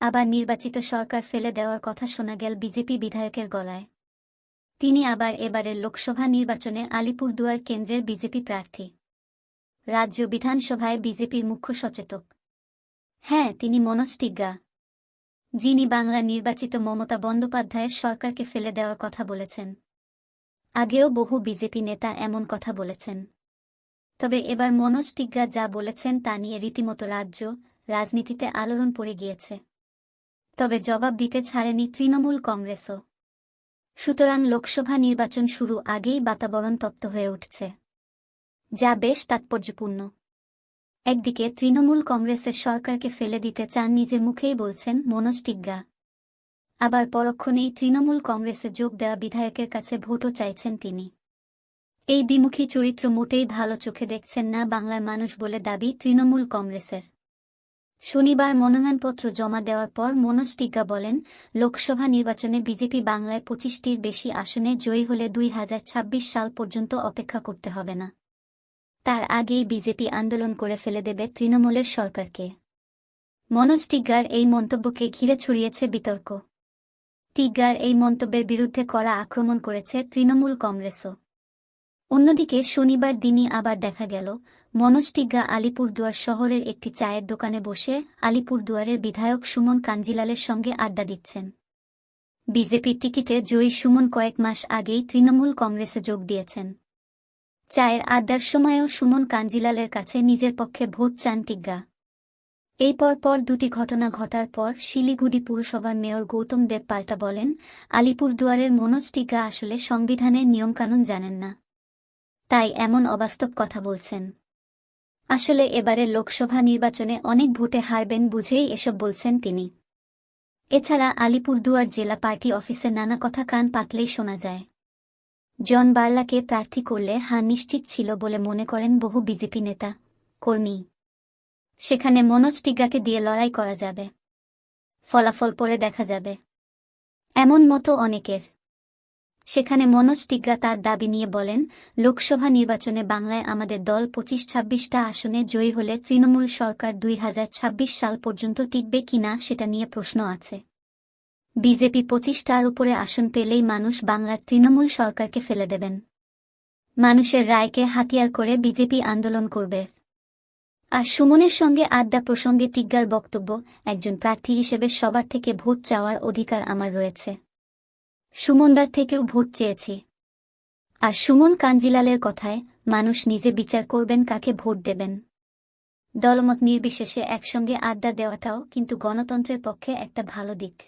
আবার নির্বাচিত সরকার ফেলে দেওয়ার কথা শোনা গেল বিজেপি বিধায়কের গলায়। তিনি আবার এবারের লোকসভা নির্বাচনে আলিপুরদুয়ার কেন্দ্রের বিজেপি প্রার্থী। রাজ্য বিধানসভায় বিজেপির মুখ্য সচেতক। হ্যাঁ তিনি মনোজ টিগ্গা। যিনি বাংলা নির্বাচিত মমতা বন্দ্যোপাধ্যায়ের সরকারকে ফেলে দেওয়ার কথা বলেছেন। আগেও বহু বিজেপি নেতা এমন কথা বলেছেন। তবে এবার মনোজ টিগ্গা যা বলেছেন তা নিয়ে রীতিমতো রাজ্য রাজনীতিতে আলোড়ন পড়ে গিয়েছে। তবে জবাব দিতে ছাড়েনি তৃণমূল কংগ্রেসও। সুতরাং লোকসভা নির্বাচন শুরু আগেই বাতাবরণ তপ্ত হয়ে উঠছে। যা বেশ তাৎপর্যপূর্ণ। একদিকে তৃণমূল কংগ্রেসের সরকারকে ফেলে দিতে চান নিজের মুখেই বলছেন মনোজ টিগ্গা। আবার পরক্ষণেই তৃণমূল কংগ্রেসে যোগ দেওয়া বিধায়কের কাছে ভোটও চাইছেন তিনি। এই দ্বিমুখী চরিত্র মোটেই ভালো চোখে দেখছেন না বাংলার মানুষ বলে দাবি তৃণমূল কংগ্রেসের। শনিবার মনোনয়নপত্র জমা দেওয়ার পর মনোজ টিগ্গা বলেন, লোকসভা নির্বাচনে বিজেপি বাংলায় পঁচিশটির বেশি আসনে জয়ী হলে দুই হাজার ছাব্বিশ সাল পর্যন্ত অপেক্ষা করতে হবে না। তার আগেই বিজেপি আন্দোলন করে ফেলে দেবে তৃণমূলের সরকারকে। মনোজ টিগ্গার এই মন্তব্যকে ঘিরে ছড়িয়েছে বিতর্ক। টিগ্গার এই মন্তব্যের বিরুদ্ধে করা আক্রমণ করেছে তৃণমূল কংগ্রেসও। অন্যদিকে শনিবার দিনই আবার দেখা গেল মনোজ টিগ্গা আলিপুরদুয়ার শহরের একটি চায়ের দোকানে বসে আলিপুরদুয়ারের বিধায়ক সুমন কাঞ্জিলালের সঙ্গে আড্ডা দিচ্ছেন। বিজেপির টিকিটে জয়ী সুমন কয়েক মাস আগেই তৃণমূল কংগ্রেসে যোগ দিয়েছেন। চায়ের আড্ডার সময়ও সুমন কাঞ্জিলালের কাছে নিজের পক্ষে ভোট চান টিগ্গা। এই পর পর দুটি ঘটনা ঘটার পর শিলিগুড়ি পুরসভার মেয়র গৌতম দেব পাল্টা বলেন, আলিপুরদুয়ারের মনোজ টিগ্গা আসলে সংবিধানের নিয়মকানুন জানেন না। তাই এমন অবাস্তব কথা বলছেন। আসলে এবারে লোকসভা নির্বাচনে অনেক ভোটে হারবেন বুঝেই এসব বলছেন তিনি। এছাড়া আলিপুরদুয়ার জেলা পার্টি অফিসে নানা কথা কান পাতলেই শোনা যায়। জন বার্লাকে প্রার্থী করলে হার নিশ্চিত ছিল বলে মনে করেন বহু বিজেপি নেতা, কর্মী। সেখানে মনোজ টিগ্গাকে দিয়ে লড়াই করা যাবে। ফলাফল পরে দেখা যাবে। এমন মতো অনেকের। সেখানে মনোজ টিগ্গা তার দাবি নিয়ে বলেন, লোকসভা নির্বাচনে বাংলায় আমাদের দল পঁচিশ ছাব্বিশটা আসনে জয়ী হলে তৃণমূল সরকার দুই ছাব্বিশ সাল পর্যন্ত টিকবে কিনা সেটা নিয়ে প্রশ্ন আছে। বিজেপি পঁচিশটার উপরে আসন পেলেই মানুষ বাংলার তৃণমূল সরকারকে ফেলে দেবেন। মানুষের রায়কে হাতিয়ার করে বিজেপি আন্দোলন করবে। আর সুমনের সঙ্গে আড্ডা প্রসঙ্গে টিগ্গার বক্তব্য, একজন প্রার্থী হিসেবে সবার থেকে ভোট চাওয়ার অধিকার আমার রয়েছে। সুমনদার থেকেও ভোট চেয়েছি। আর সুমন কাঞ্জিলালের কথায় মানুষ নিজে বিচার করবেন, কাকে ভোট দেবেন। দলমত নির্বিশেষে একসঙ্গে আড্ডা দেওয়াটাও কিন্তু গণতন্ত্রের পক্ষে একটা ভালো দিক।